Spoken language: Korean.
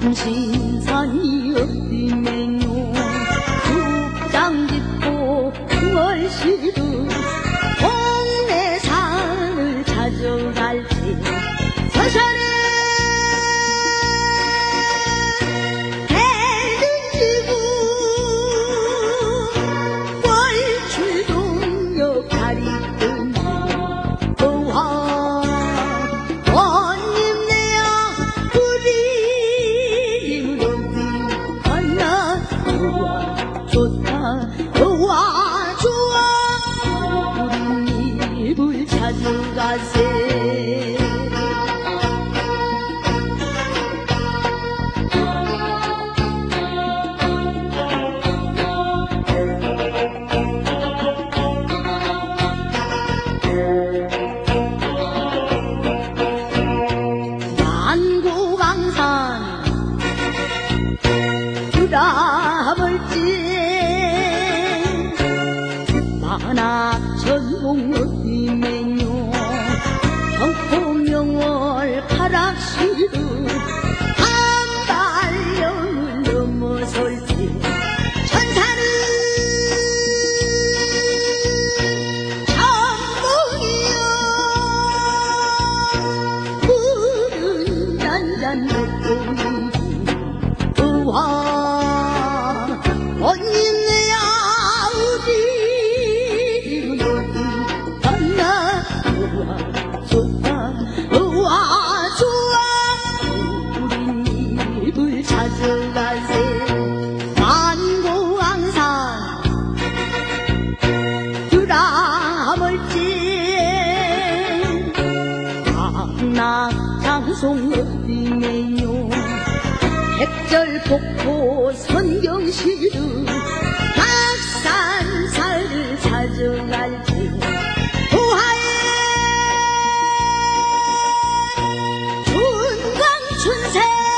to 좋다. 도와줘 우리 이불 찾는 가세. 산악천공 어디매뇨 경포명월 가락시루 한발령을 넘어설 때 천사는 천문이여 푸른 잔잔 먹고 우와 강락장송 어디네요 백절폭포 선경시루 박산사를 찾아갈지 도하에 준광춘세